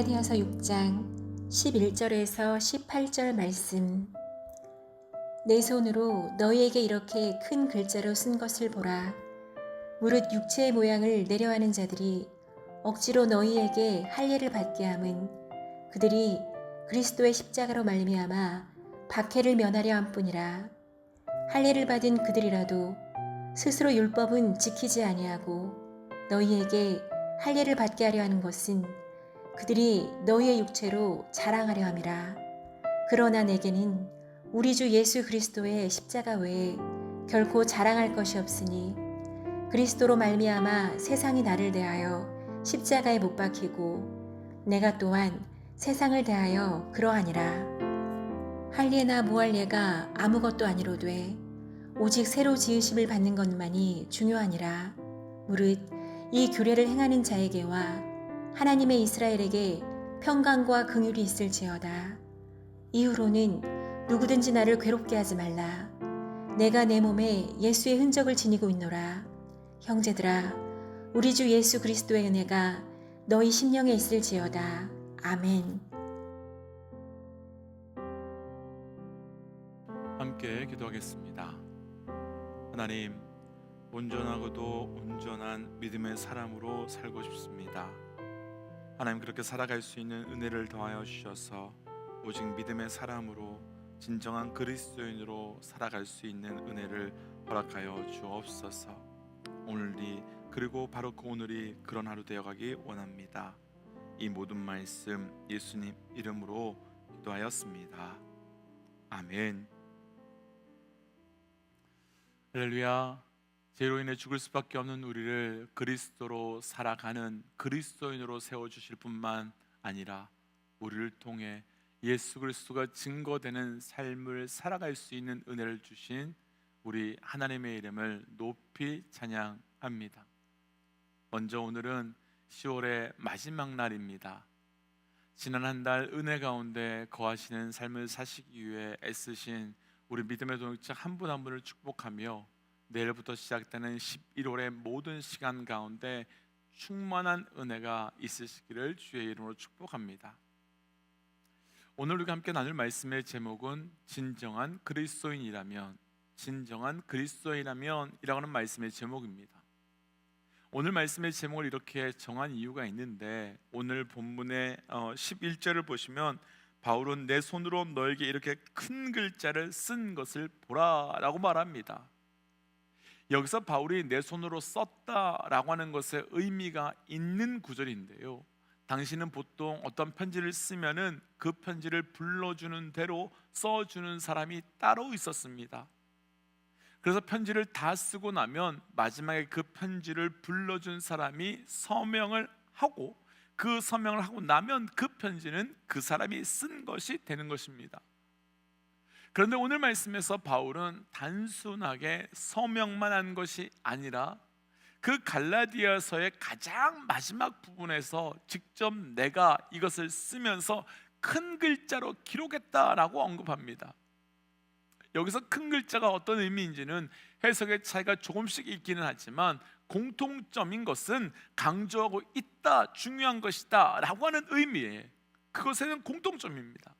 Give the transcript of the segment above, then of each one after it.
갈라디아서 6장 11절에서 18절 말씀. 내 손으로 너희에게 이렇게 큰 글자로 쓴 것을 보라. 무릇 육체의 모양을 내려하는 자들이 억지로 너희에게 할례를 받게 함은 그들이 그리스도의 십자가로 말미암아 박해를 면하려 함뿐이라. 할례를 받은 그들이라도 스스로 율법은 지키지 아니하고 너희에게 할례를 받게 하려 하는 것은 그들이 너희의 육체로 자랑하려 함이라. 그러나 내게는 우리 주 예수 그리스도의 십자가 외에 결코 자랑할 것이 없으니 그리스도로 말미암아 세상이 나를 대하여 십자가에 못 박히고 내가 또한 세상을 대하여 그러하니라. 할례나 무할례가 아무것도 아니로되 오직 새로 지으심을 받는 것만이 중요하니라. 무릇 이 규례를 행하는 자에게와 하나님의 이스라엘에게 평강과 긍휼이 있을지어다. 이후로는 누구든지 나를 괴롭게 하지 말라. 내가 내 몸에 예수의 흔적을 지니고 있노라. 형제들아, 우리 주 예수 그리스도의 은혜가 너희 심령에 있을지어다. 아멘. 함께 기도하겠습니다. 하나님, 온전하고도 온전한 믿음의 사람으로 살고 싶습니다. 하나님 그렇게 살아갈 수 있는 은혜를 더하여 주셔서 오직 믿음의 사람으로 진정한 그리스도인으로 살아갈 수 있는 은혜를 허락하여 주옵소서. 오늘이 그리고 바로 그 오늘이 그런 하루 되어가기 원합니다. 이 모든 말씀 예수님 이름으로 기도하였습니다. 아멘. 할렐루야. 죄로 인해 죽을 수밖에 없는 우리를 그리스도로 살아가는 그리스도인으로 세워 주실 뿐만 아니라 우리를 통해 예수 그리스도가 증거되는 삶을 살아갈 수 있는 은혜를 주신 우리 하나님의 이름을 높이 찬양합니다. 먼저 오늘은 10월의 마지막 날입니다. 지난 한 달 은혜 가운데 거하시는 삶을 사시기 위해 애쓰신 우리 믿음의 동역자 한 분한 분을 축복하며 내일부터 시작되는 11월의 모든 시간 가운데 충만한 은혜가 있으시기를 주의 이름으로 축복합니다. 오늘 우리가 함께 나눌 말씀의 제목은 진정한 그리스도인이라면 진정한 그리스도인이라면 이라고 하는 말씀의 제목입니다. 오늘 말씀의 제목을 이렇게 정한 이유가 있는데 오늘 본문의 11절을 보시면 바울은 내 손으로 너에게 이렇게 큰 글자를 쓴 것을 보라라고 말합니다. 여기서 바울이 내 손으로 썼다라고 하는 것에 의미가 있는 구절인데요. 당신은 보통 어떤 편지를 쓰면은 그 편지를 불러주는 대로 써주는 사람이 따로 있었습니다. 그래서 편지를 다 쓰고 나면 마지막에 그 편지를 불러준 사람이 서명을 하고 그 서명을 하고 나면 그 편지는 그 사람이 쓴 것이 되는 것입니다. 그런데 오늘 말씀에서 바울은 단순하게 서명만 한 것이 아니라 그 갈라디아서의 가장 마지막 부분에서 직접 내가 이것을 쓰면서 큰 글자로 기록했다라고 언급합니다. 여기서 큰 글자가 어떤 의미인지는 해석의 차이가 조금씩 있기는 하지만 공통점인 것은 강조하고 있다, 중요한 것이다라고 하는 의미에 그것에는 공통점입니다.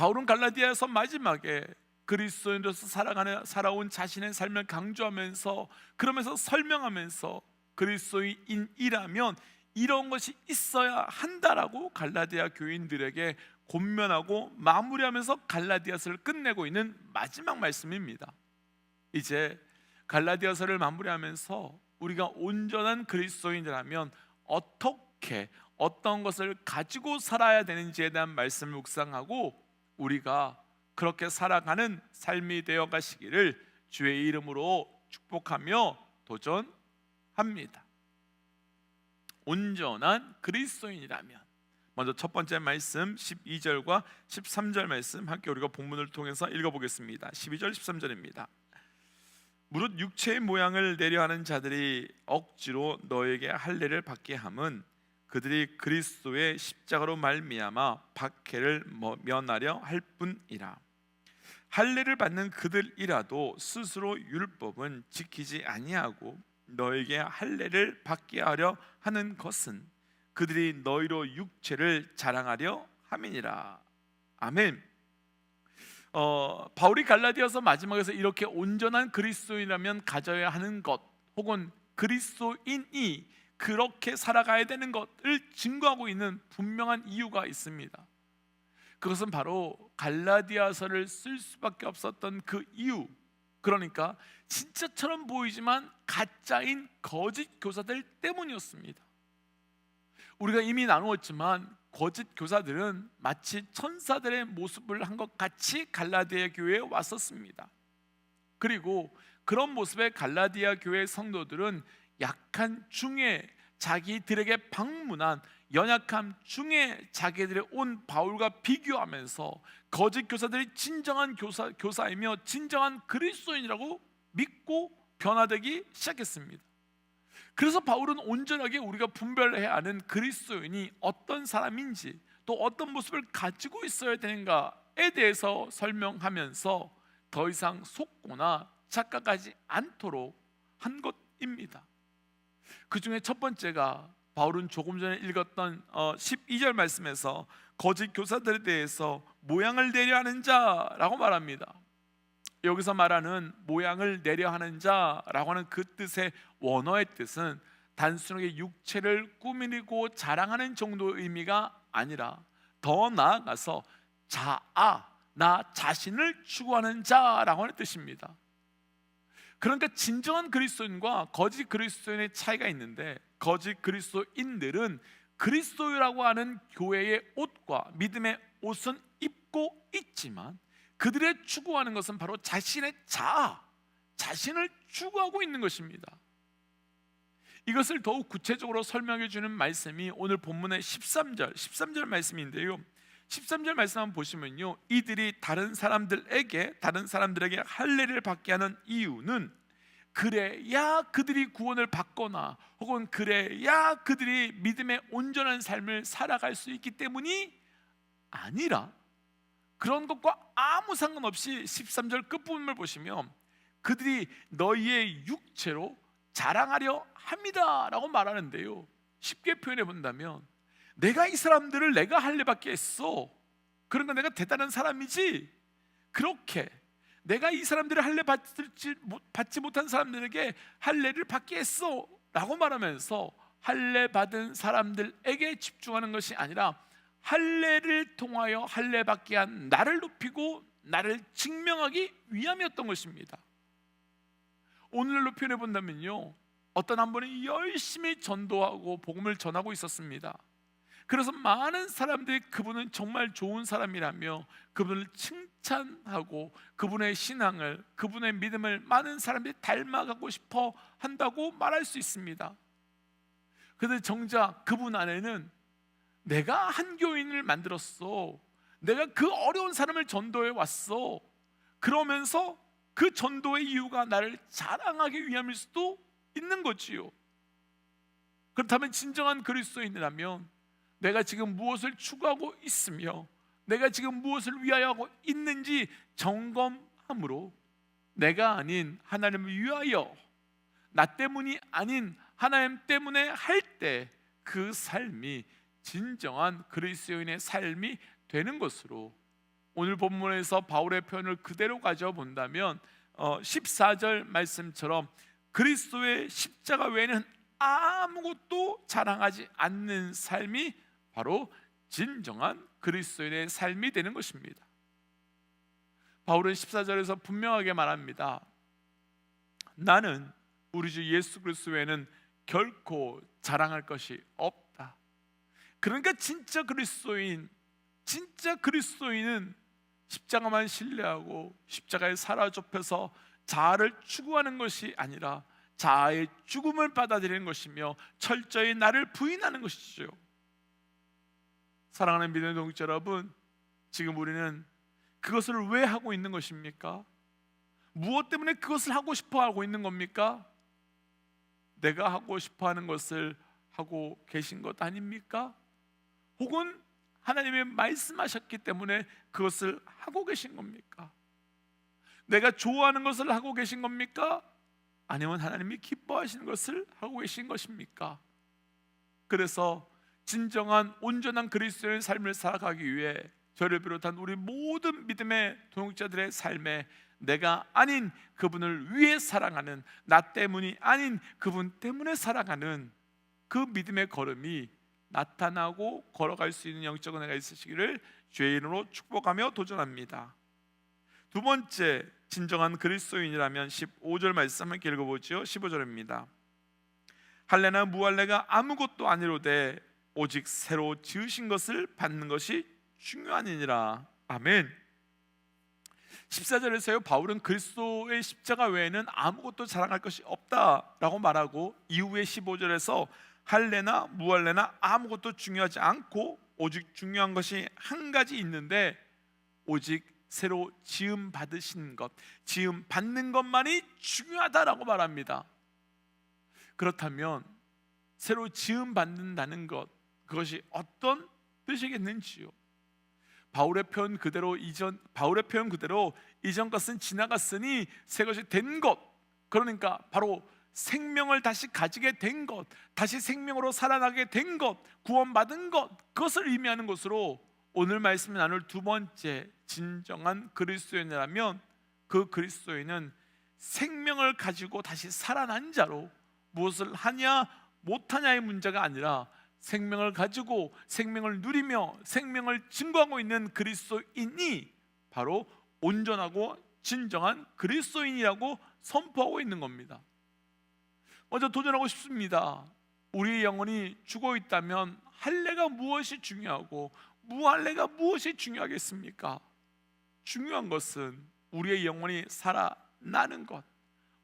바울은 갈라디아서 마지막에 그리스도인으로서 살아가는 살아온 자신의 삶을 강조하면서 그러면서 설명하면서 그리스도인이라면 이런 것이 있어야 한다라고 갈라디아 교인들에게 권면하고 마무리하면서 갈라디아서를 끝내고 있는 마지막 말씀입니다. 이제 갈라디아서를 마무리하면서 우리가 온전한 그리스도인이라면 어떻게 어떤 것을 가지고 살아야 되는지에 대한 말씀을 묵상하고 우리가 그렇게 살아가는 삶이 되어 가시기를 주의 이름으로 축복하며 도전합니다. 온전한 그리스도인이라면 먼저 첫 번째 말씀 12절과 13절 말씀 함께 우리가 본문을 통해서 읽어보겠습니다. 12절 13절입니다. 무릇 육체의 모양을 내려하는 자들이 억지로 너에게 할례를 받게 함은 그들이 그리스도의 십자가로 말미암아 박해를 면하려 할 뿐이라. 할례를 받는 그들이라도 스스로 율법은 지키지 아니하고 너에게 할례를 받게 하려 하는 것은 그들이 너희로 육체를 자랑하려 함이니라. 아멘. 어, 바울이 갈라디아서 마지막에서 이렇게 온전한 그리스도인이라면 가져야 하는 것 혹은 그리스도인이 그렇게 살아가야 되는 것을 증거하고 있는 분명한 이유가 있습니다. 그것은 바로 갈라디아서를 쓸 수밖에 없었던 그 이유. 그러니까 진짜처럼 보이지만 가짜인 거짓 교사들 때문이었습니다. 우리가 이미 나누었지만 거짓 교사들은 마치 천사들의 모습을 한 것 같이 갈라디아 교회에 왔었습니다. 그리고 그런 모습의 갈라디아 교회 성도들은 약한 중에 자기들에게 방문한 연약함 중에 자기들의 온 바울과 비교하면서 거짓 교사들이 진정한 교사, 교사이며 진정한 그리스도인이라고 믿고 변화되기 시작했습니다. 그래서 바울은 온전하게 우리가 분별해야 하는 그리스도인이 어떤 사람인지 또 어떤 모습을 가지고 있어야 되는가에 대해서 설명하면서 더 이상 속거나 착각하지 않도록 한 것입니다. 그 중에 첫 번째가 바울은 조금 전에 읽었던 어, 12절 말씀에서 거짓 교사들에 대해서 모양을 내려 하는 자라고 말합니다. 여기서 말하는 모양을 내려 하는 자라고 하는 그 뜻의 원어의 뜻은 단순하게 육체를 꾸미고 자랑하는 정도의 의미가 아니라 더 나아가서 자아 나 자신을 추구하는 자라고 하는 뜻입니다. 그러니까 진정한 그리스도인과 거짓 그리스도인의 차이가 있는데 거짓 그리스도인들은 그리스도라고 하는 교회의 옷과 믿음의 옷은 입고 있지만 그들의 추구하는 것은 바로 자신의 자아, 자신을 추구하고 있는 것입니다. 이것을 더욱 구체적으로 설명해 주는 말씀이 오늘 본문의 13절, 13절 말씀인데요. 13절 말씀 한번 보시면요. 이들이 다른 사람들에게 다른 사람들에게 할례를 받게 하는 이유는 그래야 그들이 구원을 받거나 혹은 그래야 그들이 믿음의 온전한 삶을 살아갈 수 있기 때문이 아니라 그런 것과 아무 상관없이 13절 끝부분을 보시면 그들이 너희의 육체로 자랑하려 합니다라고 말하는데요. 쉽게 표현해 본다면 내가 이 사람들을 내가 할례받게 했어. 그러니까 내가 대단한 사람이지. 그렇게 내가 이 사람들을 할례 받지, 받지 못한 사람들에게 할례를 받게 했어라고 말하면서 할례 받은 사람들에게 집중하는 것이 아니라 할례를 통하여 할례 받게 한 나를 높이고 나를 증명하기 위함이었던 것입니다. 오늘날로 표현해 본다면요. 어떤 한 분이 열심히 전도하고 복음을 전하고 있었습니다. 그래서 많은 사람들이 그분은 정말 좋은 사람이라며 그분을 칭찬하고 그분의 신앙을 그분의 믿음을 많은 사람들이 닮아가고 싶어 한다고 말할 수 있습니다. 그런데 정작 그분 안에는 내가 한 교인을 만들었어. 내가 그 어려운 사람을 전도해 왔어. 그러면서 그 전도의 이유가 나를 자랑하기 위함일 수도 있는 거지요. 그렇다면 진정한 그리스도인이라면 내가 지금 무엇을 추구하고 있으며 내가 지금 무엇을 위하여 하고 있는지 점검함으로 내가 아닌 하나님을 위하여 나 때문이 아닌 하나님 때문에 할 때 그 삶이 진정한 그리스도인의 삶이 되는 것으로 오늘 본문에서 바울의 표현을 그대로 가져 본다면 어, 14절 말씀처럼 그리스도의 십자가 외에는 아무것도 자랑하지 않는 삶이 바로 진정한 그리스도인의 삶이 되는 것입니다. 바울은 14절에서 분명하게 말합니다. 나는 우리 주 예수 그리스도 외에는 결코 자랑할 것이 없다. 그러니까 진짜 그리스도인, 진짜 그리스도인은 십자가만 신뢰하고 십자가에 살아 좁혀서 자아를 추구하는 것이 아니라 자아의 죽음을 받아들이는 것이며 철저히 나를 부인하는 것이죠. 사랑하는 믿음의 동지 여러분, 지금 우리는 그것을 왜 하고 있는 것입니까? 무엇 때문에 그것을 하고 싶어 하고 있는 겁니까? 내가 하고 싶어 하는 것을 하고 계신 것 아닙니까? 혹은 하나님의 말씀하셨기 때문에 그것을 하고 계신 겁니까? 내가 좋아하는 것을 하고 계신 겁니까? 아니면 하나님이 기뻐하시는 것을 하고 계신 것입니까? 그래서 진정한 온전한 그리스도의 삶을 살아가기 위해 저를 비롯한 우리 모든 믿음의 동역자들의 삶에 내가 아닌 그분을 위해 사랑하는 나 때문이 아닌 그분 때문에 사랑하는 그 믿음의 걸음이 나타나고 걸어갈 수 있는 영적 은혜가 있으시기를 이름으로 축복하며 도전합니다. 두 번째 진정한 그리스도인이라면 15절 말씀 함께 읽어보죠. 15절입니다. 할례나 무할례가 아무것도 아니로되 오직 새로 지으신 것을 받는 것이 중요하니라. 아멘. 14절에서요 바울은 그리스도의 십자가 외에는 아무것도 자랑할 것이 없다라고 말하고 이후에 15절에서 할례나 무할례나 아무것도 중요하지 않고 오직 중요한 것이 한 가지 있는데 오직 새로 지음 받으신 것, 지음 받는 것만이 중요하다라고 말합니다. 그렇다면 새로 지음 받는다는 것 그것이 어떤 뜻이겠는지요? 바울의 표현 그대로 이전 바울의 표현 그대로 이전 것은 지나갔으니 새 것이 된 것. 그러니까 바로 생명을 다시 가지게 된 것, 다시 생명으로 살아나게 된 것, 구원받은 것, 그것을 의미하는 것으로 오늘 말씀 나눌 두 번째 진정한 그리스도인이라면 그 그리스도인은 생명을 가지고 다시 살아난 자로 무엇을 하냐 못하냐의 문제가 아니라 생명을 가지고 생명을 누리며 생명을 증거하고 있는 그리스도인이 바로 온전하고 진정한 그리스도인이라고 선포하고 있는 겁니다. 먼저 도전하고 싶습니다. 우리의 영혼이 죽어 있다면 할례가 무엇이 중요하고 무할례가 무엇이 중요하겠습니까? 중요한 것은 우리의 영혼이 살아나는 것,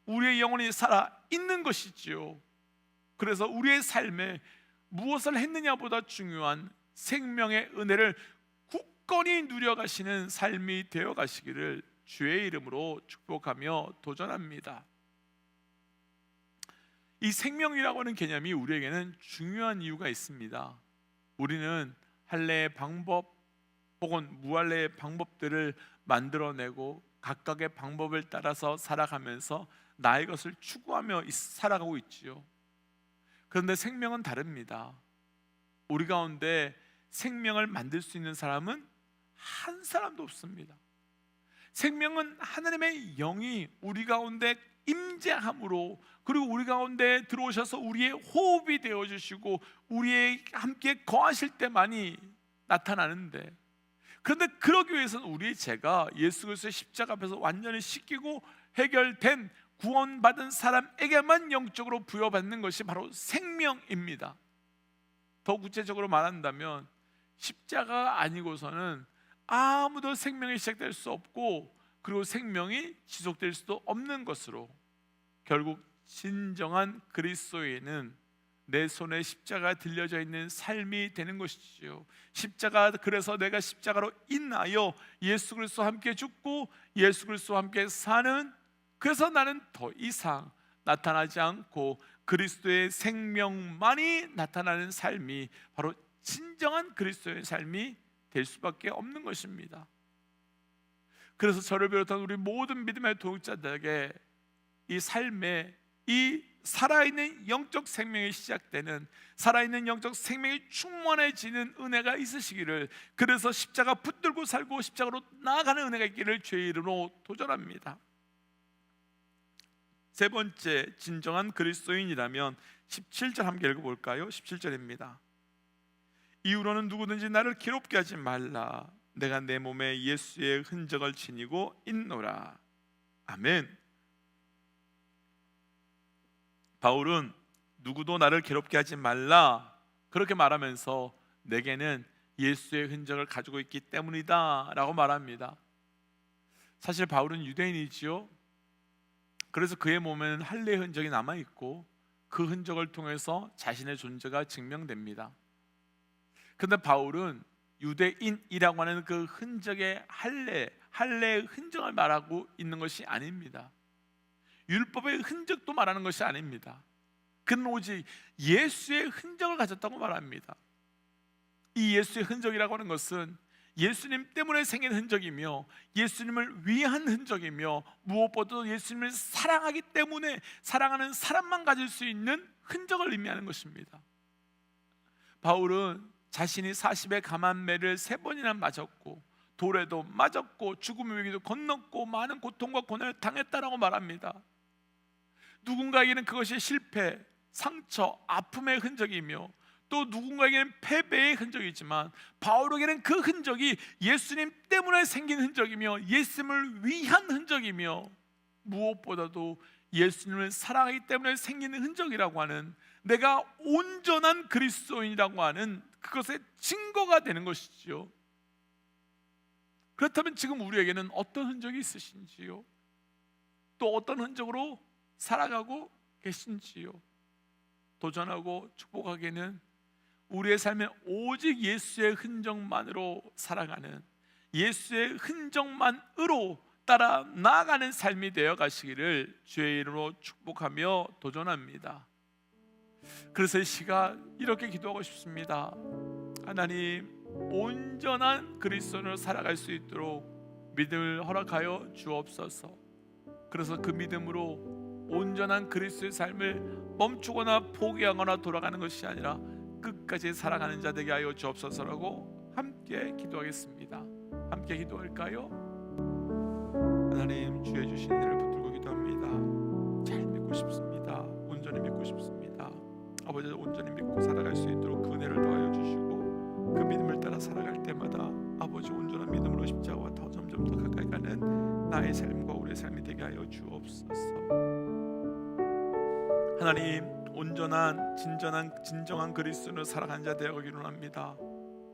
우리의 영혼이 살아 있는 것이지요. 그래서 우리의 삶에 무엇을 했느냐보다 중요한 생명의 은혜를 굳건히 누려가시는 삶이 되어 가시기를 주의 이름으로 축복하며 도전합니다. 이 생명이라고 하는 개념이 우리에게는 중요한 이유가 있습니다. 우리는 할례의 방법 혹은 무할례의 방법들을 만들어내고 각각의 방법을 따라서 살아가면서 나의 것을 추구하며 있- 살아가고 있지요. 그런데 생명은 다릅니다. 우리 가운데 생명을 만들 수 있는 사람은 한 사람도 없습니다. 생명은 하나님의 영이 우리 가운데 임재함으로 그리고 우리 가운데 들어오셔서 우리의 호흡이 되어 주시고 우리의 함께 거하실 때만이 나타나는데 그런데 그러기 위해서는 우리의 죄가 예수 그리스도의 십자가 앞에서 완전히 씻기고 해결된 구원받은 사람에게만 영적으로 부여받는 것이 바로 생명입니다. 더 구체적으로 말한다면 십자가 아니고서는 아무도 생명이 시작될 수 없고 그리고 생명이 지속될 수도 없는 것으로 결국 진정한 그리스도인은 내 손에 십자가 들려져 있는 삶이 되는 것이지요. 십자가 그래서 내가 십자가로 인하여 예수 그리스도와 함께 죽고 예수 그리스도와 함께 사는 그래서 나는 더 이상 나타나지 않고 그리스도의 생명만이 나타나는 삶이 바로 진정한 그리스도의 삶이 될 수밖에 없는 것입니다. 그래서 저를 비롯한 우리 모든 믿음의 동역자들에게 이 삶에 이 살아있는 영적 생명이 시작되는 살아있는 영적 생명이 충만해지는 은혜가 있으시기를 그래서 십자가 붙들고 살고 십자가로 나아가는 은혜가 있기를 주의 이름으로 도전합니다. 세 번째 진정한 그리스도인이라면 17절 함께 읽어 볼까요? 17절입니다. 이후로는 누구든지 나를 괴롭게 하지 말라. 내가 내 몸에 예수의 흔적을 지니고 있노라. 아멘. 바울은 누구도 나를 괴롭게 하지 말라 그렇게 말하면서 내게는 예수의 흔적을 가지고 있기 때문이다라고 말합니다. 사실 바울은 유대인이지요. 그래서 그의 몸에는 할례 흔적이 남아 있고 그 흔적을 통해서 자신의 존재가 증명됩니다. 근데 바울은 유대인이라고 하는 그 흔적의 할례, 할례의 흔적을 말하고 있는 것이 아닙니다. 율법의 흔적도 말하는 것이 아닙니다. 그는 오직 예수의 흔적을 가졌다고 말합니다. 이 예수의 흔적이라고 하는 것은 예수님 때문에 생긴 흔적이며 예수님을 위한 흔적이며 무엇보다도 예수님을 사랑하기 때문에 사랑하는 사람만 가질 수 있는 흔적을 의미하는 것입니다. 바울은 자신이 40의 감한매를 세 번이나 맞았고 돌에도 맞았고 죽음의 위기도 건넜고 많은 고통과 고난을 당했다라고 말합니다. 누군가에게는 그것이 실패, 상처, 아픔의 흔적이며 또 누군가에게는 패배의 흔적이지만 바울에게는 그 흔적이 예수님 때문에 생긴 흔적이며 예수님을 위한 흔적이며 무엇보다도 예수님을 사랑하기 때문에 생기는 흔적이라고 하는 내가 온전한 그리스도인이라고 하는 그것의 증거가 되는 것이지요. 그렇다면 지금 우리에게는 어떤 흔적이 있으신지요? 또 어떤 흔적으로 살아가고 계신지요? 도전하고 축복하기는 우리의 삶에 오직 예수의 흔적만으로 살아가는 예수의 흔적만으로 따라 나아가는 삶이 되어 가시기를 주의 이름으로 축복하며 도전합니다. 그래서 이 시간 이렇게 기도하고 싶습니다. 하나님 온전한 그리스도인으로 살아갈 수 있도록 믿음을 허락하여 주옵소서. 그래서 그 믿음으로 온전한 그리스도의 삶을 멈추거나 포기하거나 돌아가는 것이 아니라 끝까지 살아가는 자 되게 하여 주옵소서라고 함께 기도하겠습니다. 함께 기도할까요? 하나님 주의 주신 은혜를 붙들고 기도합니다. 잘 믿고 싶습니다. 온전히 믿고 싶습니다. 아버지 온전히 믿고 살아갈 수 있도록 그 은혜를 더하여 주시고 그 믿음을 따라 살아갈 때마다 아버지 온전한 믿음으로 십자가와 더 점점 더 가까이 가는 나의 삶과 우리의 삶이 되게 하여 주옵소서. 하나님 온전한 진전한 진정한 그리스도로 살아가는 자 되어가기를 원합니다.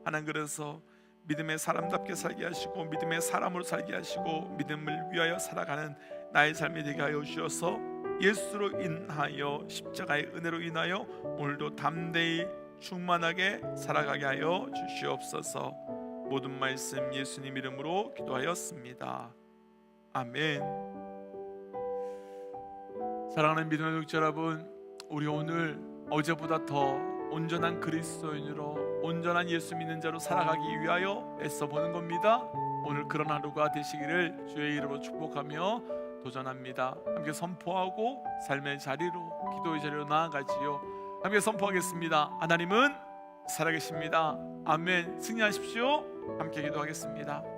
하나님 그래서 믿음의 사람답게 살게 하시고 믿음의 사람으로 살게 하시고 믿음을 위하여 살아가는 나의 삶이 되게 하여 주셔서 예수로 인하여 십자가의 은혜로 인하여 오늘도 담대히 충만하게 살아가게 하여 주시옵소서. 모든 말씀 예수님 이름으로 기도하였습니다. 아멘. 사랑하는 믿음의 독자 여러분, 우리 오늘 어제보다 더 온전한 그리스도인으로 온전한 예수 믿는 자로 살아가기 위하여 애써 보는 겁니다. 오늘 그런 하루가 되시기를 주의 이름으로 축복하며 도전합니다. 함께 선포하고 삶의 자리로 기도의 자리로 나아가지요. 함께 선포하겠습니다. 하나님은 살아계십니다. 아멘. 승리하십시오. 함께 기도하겠습니다.